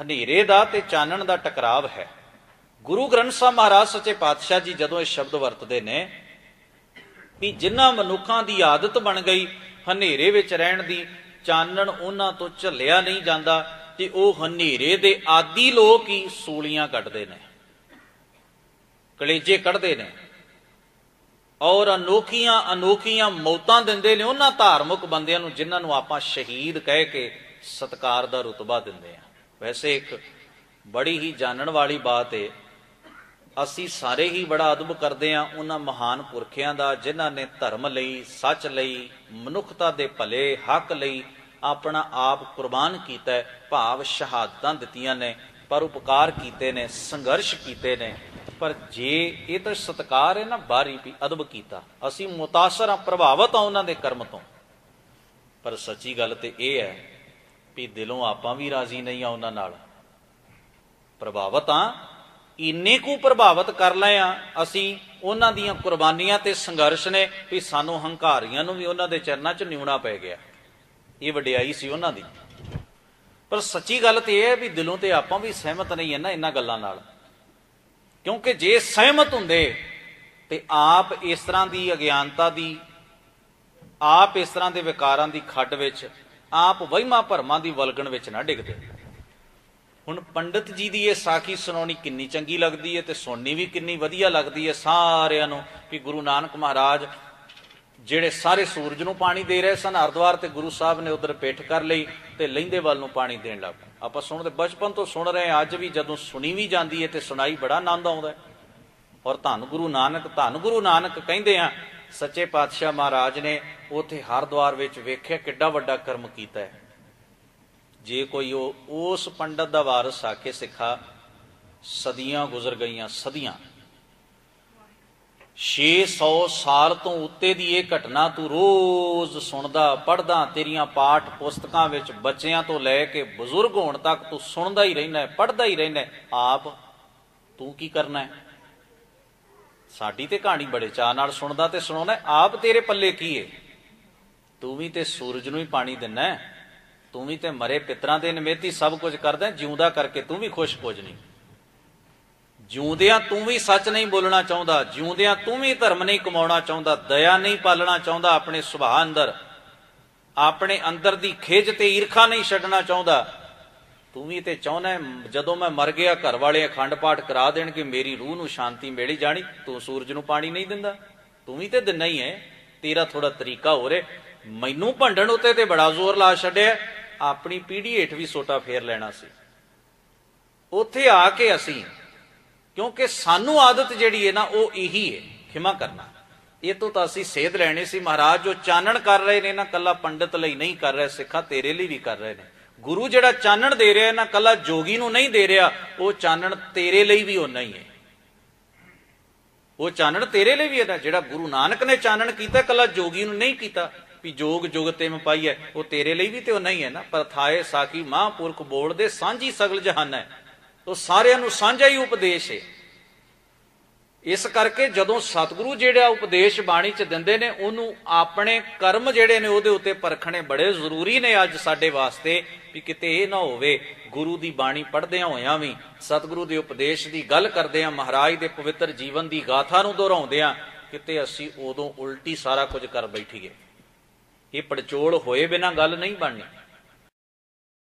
ਹਨੇਰੇ ਦਾ ਤੇ ਚਾਨਣ ਦਾ ਟਕਰਾਵ ਹੈ। ਗੁਰੂ ਗ੍ਰੰਥ ਸਾਹਿਬ ਮਹਾਰਾਜ ਸੱਚੇ ਪਾਤਸ਼ਾਹ ਜੀ ਜਦੋਂ ਇਹ ਸ਼ਬਦ ਵਰਤਦੇ ਨੇ ਵੀ ਜਿਨ੍ਹਾਂ ਮਨੁੱਖਾਂ ਦੀ ਆਦਤ ਬਣ ਗਈ ਹਨੇਰੇ ਵਿੱਚ ਰਹਿਣ ਦੀ, ਚਾਨਣ ਉਹਨਾਂ ਤੋਂ ਝੱਲਿਆ ਨਹੀਂ ਜਾਂਦਾ ਤੇ ਉਹ ਹਨੇਰੇ ਦੇ ਆਦੀ ਲੋਕ ਹੀ ਸੂਲੀਆਂ ਕੱਢਦੇ ਨੇ, ਕਲੇਜੇ ਕੱਢਦੇ ਨੇ ਔਰ ਅਨੋਖੀਆਂ ਅਨੋਖੀਆਂ ਮੌਤਾਂ ਦਿੰਦੇ ਨੇ ਉਹਨਾਂ ਧਾਰਮਿਕ ਬੰਦਿਆਂ ਨੂੰ ਜਿਨ੍ਹਾਂ ਨੂੰ ਆਪਾਂ ਸ਼ਹੀਦ ਕਹਿ ਕੇ ਸਤਕਾਰ ਦਾ ਰਤਬਾ ਦਿੰਦੇ ਆ ਵੈਸੇ ਇੱਕ ਬੜੀ ਹੀ ਜਾਣਨ ਵਾਲੀ ਬਾਤ ਹੈ ਅਸੀਂ ਸਾਰੇ ਹੀ ਬੜਾ ਅਦਬ ਕਰਦੇ ਆ ਉਹਨਾਂ ਮਹਾਨ ਪੁਰਖਿਆਂ ਦਾ, ਜਿਨ੍ਹਾਂ ਨੇ ਧਰਮ ਲਈ, ਸੱਚ ਲਈ, ਮਨੁੱਖਤਾ ਦੇ ਭਲੇ ਹੱਕ ਲਈ ਆਪਣਾ ਆਪ ਕੁਰਬਾਨ ਕੀਤਾ ਹੈ, ਭਾਵ ਸ਼ਹਾਦਤਾਂ ਦਿੱਤੀਆਂ ਨੇ, ਪਰ ਉਪਕਾਰ ਕੀਤੇ ਨੇ, ਸੰਘਰਸ਼ ਕੀਤੇ ਨੇ। ਪਰ ਜੇ ਇਹ ਤਾਂ ਸਤਕਾਰ ਹੈ ਨਾ, ਬਾਰੀ ਵੀ ਅਦਬ ਕੀਤਾ। ਅਸੀਂ ਮੁਤਾਸਰ ਆ, ਪ੍ਰਭਾਵਿਤ ਆ ਉਹਨਾਂ ਦੇ ਕਰਮ ਤੋਂ। ਪਰ ਸੱਚੀ ਗੱਲ ਤੇ ਇਹ ਹੈ ਵੀ ਦਿਲੋਂ ਆਪਾਂ ਵੀ ਰਾਜ਼ੀ ਨਹੀਂ ਆ ਉਹਨਾਂ ਨਾਲ। ਪ੍ਰਭਾਵਿਤ ਆ ਇੰਨੇ ਕੁ ਪ੍ਰਭਾਵਿਤ ਕਰ ਲਏ ਆ, ਅਸੀਂ ਉਹਨਾਂ ਦੀਆਂ ਕੁਰਬਾਨੀਆਂ ਤੇ ਸੰਘਰਸ਼ ਨੇ ਵੀ ਸਾਨੂੰ ਹੰਕਾਰੀਆਂ ਨੂੰ ਵੀ ਉਹਨਾਂ ਦੇ ਚਰਨਾਂ 'ਚ ਨਿਉਣਾ ਪੈ ਗਿਆ। ਇਹ ਵਡਿਆਈ ਸੀ ਉਹਨਾਂ ਦੀ। ਪਰ ਸੱਚੀ ਗੱਲ ਤੇ ਇਹ ਹੈ ਵੀ ਦਿਲੋਂ ਤੇ ਆਪਾਂ ਵੀ ਸਹਿਮਤ ਨਹੀਂ ਹੈ ਨਾ ਇਹਨਾਂ ਗੱਲਾਂ ਨਾਲ। ਕਿਉਂਕਿ ਜੇ ਸਹਿਮਤ ਹੁੰਦੇ ਤੇ ਆਪ ਇਸ ਤਰ੍ਹਾਂ ਦੀ ਅਗਿਆਨਤਾ ਦੀ ਆਪ ਇਸ ਤਰ੍ਹਾਂ ਦੇ ਵਿਕਾਰਾਂ ਦੀ ਖੱਡ ਵਿੱਚ ਆਪ ਵਹਿਮਾ ਭਰਮਾਂ ਦੀ ਵਲਗਣ ਵਿੱਚ ਨਾ ਡਿੱਗਦੇ। ਹੁਣ ਪੰਡਤ ਜੀ ਦੀ ਇਹ ਸਾਖੀ ਸੁਣਾਉਣੀ ਕਿੰਨੀ ਚੰਗੀ ਲੱਗਦੀ ਹੈ ਤੇ ਸੁਣਨੀ ਵੀ ਕਿੰਨੀ ਵਧੀਆ ਲੱਗਦੀ ਹੈ ਸਾਰਿਆਂ ਨੂੰ ਕਿ ਗੁਰੂ ਨਾਨਕ ਮਹਾਰਾਜ ਜਿਹੜੇ ਸਾਰੇ ਸੂਰਜ ਨੂੰ ਪਾਣੀ ਦੇ ਰਹੇ ਸਨ, ਹਰਦੁਆਰ ਤੇ ਗੁਰੂ ਸਾਹਿਬ ਨੇ ਉਧਰ ਪੇਠ ਕਰ ਲਈ ਤੇ ਲੈਂਦੇ ਵੱਲ ਨੂੰ ਪਾਣੀ ਦੇਣ ਲੱਗ ਪਏ। ਆਪਾਂ ਸੁਣਦੇ, ਬਚਪਨ ਤੋਂ ਸੁਣ ਰਹੇ ਹਾਂ, ਅੱਜ ਵੀ ਜਦੋਂ ਸੁਣੀ ਵੀ ਜਾਂਦੀ ਹੈ ਤੇ ਸੁਣਾਈ ਬੜਾ ਆਨੰਦ ਆਉਂਦਾ ਹੈ। ਔਰ ਧੰਨ ਗੁਰੂ ਨਾਨਕ, ਧੰਨ ਗੁਰੂ ਨਾਨਕ ਕਹਿੰਦੇ ਆ ਸੱਚੇ ਪਾਤਸ਼ਾਹ ਮਹਾਰਾਜ ਨੇ ਉਥੇ ਹਰਦੁਆਰ ਵਿੱਚ ਵੇਖਿਆ ਕਿੱਡਾ ਵੱਡਾ ਕਰਮ ਕੀਤਾ ਹੈ। ਜੇ ਕੋਈ ਉਹ, ਉਸ ਪੰਡਤ ਦਾ ਵਾਰਸ ਆ ਕੇ ਸਿੱਖਾ, ਸਦੀਆਂ ਗੁਜ਼ਰ ਗਈਆਂ, ਸਦੀਆਂ। 600 ਸਾਲ ਤੋਂ ਉੱਤੇ ਦੀ ਇਹ ਘਟਨਾ ਤੂੰ ਰੋਜ਼ ਸੁਣਦਾ ਪੜਦਾ ਤੇਰੀਆਂ ਪਾਠ ਪੁਸਤਕਾਂ ਵਿੱਚ ਬੱਚਿਆਂ ਤੋਂ ਲੈ ਕੇ ਬਜ਼ੁਰਗ ਹੋਣ ਤੱਕ ਤੂੰ ਸੁਣਦਾ ਹੀ ਰਹਿਣਾ ਪੜਦਾ ਹੀ ਰਹਿਣਾ ਆਪ ਤੂੰ ਕੀ ਕਰਨਾ ਹੈ? ਸਾਡੀ ਤੇ ਕਹਾਣੀ ਬੜੇ ਚਾਹ ਨਾਲ ਸੁਣਦਾ ਤੇ ਸੁਣਾਉਣਾ ਆਪ ਤੇਰੇ ਪੱਲੇ ਕੀ ਏ? ਤੂੰ ਵੀ ਤੇ ਸੂਰਜ ਨੂੰ ਹੀ ਪਾਣੀ ਦਿੰਨਾ ਤੂੰ ਵੀ ਤੇ ਮਰੇ ਪਿਤਰਾਂ ਦੇ ਨਿਮੇਤੀ ਸਭ ਕੁਝ ਕਰਦਾ ਜਿਉਂਦਾ ਕਰਕੇ ਤੂੰ ਵੀ ਖੁਸ਼ ਕੁਝ ਨਹੀਂ ਜਿਉਂਦਿਆਂ ਤੂੰ ਵੀ ਸੱਚ ਨਹੀਂ ਬੋਲਣਾ ਚਾਹੁੰਦਾ। ਜਿਉਂਦਿਆਂ ਤੂੰ ਵੀ ਧਰਮ ਨਹੀਂ ਕਮਾਉਣਾ ਚਾਹੁੰਦਾ। ਦਇਆ ਨਹੀਂ ਪਾਲਣਾ ਚਾਹੁੰਦਾ। ਆਪਣੇ ਸੁਭਾਅ ਅੰਦਰ, ਆਪਣੇ ਅੰਦਰ ਦੀ ਖਿਜ ਤੇ ਈਰਖਾ ਨਹੀਂ ਛੱਡਣਾ ਚਾਹੁੰਦਾ। ਤੂੰ ਵੀ ਤੇ ਚਾਹੁੰਦਾ ਜਦੋਂ ਮੈਂ ਮਰ ਗਿਆ ਘਰ ਵਾਲੇ ਅਖੰਡ ਪਾਠ ਕਰਾ ਦੇਣ ਕਿ ਮੇਰੀ ਰੂਹ ਨੂੰ ਸ਼ਾਂਤੀ ਮਿਲੀ ਜਾਣੀ, ਤੂੰ ਸੂਰਜ ਨੂੰ ਪਾਣੀ ਨਹੀਂ ਦਿੰਦਾ। ਤੂੰ ਵੀ ਤੇ ਦਿੰਨਾ ਹੀ ਹੈ, ਤੇਰਾ ਥੋੜਾ ਤਰੀਕਾ ਹੋ ਰੇ ਮੈਨੂੰ ਭੰਡਣ ਉੱਤੇ ਤੇ ਬੜਾ ਜ਼ੋਰ ਲਾ ਛੱਡਿਆ ਆਪਣੀ ਪੀੜੀ ਹੇਠ ਵੀ ਸੋਟਾ ਫੇਰ ਲੈਣਾ ਸੀ। ਉੱਥੇ ਆ ਕੇ ਅਸੀਂ, ਕਿਉਂਕਿ ਸਾਨੂੰ ਆਦਤ ਜਿਹੜੀ ਹੈ ਨਾ, ਉਹ ਇਹੀ ਹੈ ਖਿਮਾ ਕਰਨਾ। ਇਹ ਤੋਂ ਤਾਂ ਅਸੀਂ ਸੇਧ ਲੈਣੀ ਸੀ। ਮਹਾਰਾਜ ਜੋ ਚਾਨਣ ਕਰ ਰਹੇ ਨੇ ਨਾ ਕੱਲਾ ਪੰਡਤ ਲਈ ਨਹੀਂ ਕਰ ਰਹੇ, ਸਿੱਖਾ ਤੇਰੇ ਲਈ ਵੀ ਕਰ ਰਹੇ ਨੇ। ਗੁਰੂ ਜਿਹੜਾ ਚਾਨਣ ਦੇ ਰਿਹਾ ਨਾ ਕੱਲਾ ਜੋਗੀ ਨੂੰ ਨਹੀਂ ਦੇ ਰਿਹਾ, ਉਹ ਚਾਨਣ ਤੇਰੇ ਲਈ ਵੀ ਉਹਨਾਂ ਹੀ ਹੈ। ਉਹ ਚਾਨਣ ਤੇਰੇ ਲਈ ਵੀ ਹੈ ਨਾ ਜਿਹੜਾ ਗੁਰੂ ਨਾਨਕ ਨੇ ਚਾਨਣ ਕੀਤਾ, ਕੱਲਾ ਜੋਗੀ ਨੂੰ ਨਹੀਂ ਕੀਤਾ, ਵੀ ਜੋਗ ਜੁਗ ਤੇ ਪਾਈ ਹੈ, ਉਹ ਤੇਰੇ ਲਈ ਵੀ ਤੇ ਉਹ ਨਹੀਂ ਹੈ ਨਾ। ਪਰ ਥਾਏ ਸਾਕੀ ਮਹਾਂਪੁਰਖ ਬੋਲ ਦੇ ਸਾਂਝੀ ਸਗਲ ਜਹਾਨ ਹੈ। ਉਹ ਸਾਰਿਆਂ ਨੂੰ ਸਾਂਝਾ ਹੀ ਉਪਦੇਸ਼ ਹੈ। ਇਸ ਕਰਕੇ ਜਦੋਂ ਸਤਿਗੁਰੂ ਜਿਹੜਾ ਉਪਦੇਸ਼ ਬਾਣੀ ਚ ਦਿੰਦੇ ਨੇ, ਉਹਨੂੰ ਆਪਣੇ ਕਰਮ ਜਿਹੜੇ ਨੇ ਉਹਦੇ ਉੱਤੇ ਪਰਖਣੇ ਬੜੇ ਜ਼ਰੂਰੀ ਨੇ ਅੱਜ ਸਾਡੇ ਵਾਸਤੇ, ਵੀ ਕਿਤੇ ਇਹ ਨਾ ਹੋਵੇ, ਗੁਰੂ ਦੀ ਬਾਣੀ ਪੜ੍ਹਦਿਆਂ ਹੋਇਆਂ ਵੀ ਸਤਿਗੁਰੂ ਦੇ ਉਪਦੇਸ਼ ਦੀ ਗੱਲ ਕਰਦੇ ਆ, ਮਹਾਰਾਜ ਦੇ ਪਵਿੱਤਰ ਜੀਵਨ ਦੀ ਗਾਥਾ ਨੂੰ ਦੁਹਰਾਉਂਦੇ ਆ, ਕਿਤੇ ਅਸੀਂ ਉਦੋਂ ਉਲਟੀ ਸਾਰਾ ਕੁਝ ਕਰ ਬੈਠੀਏ। ਇਹ ਪੜਚੋਲ ਹੋਏ ਬਿਨਾ ਗੱਲ ਨਹੀਂ ਬਣਨੀ।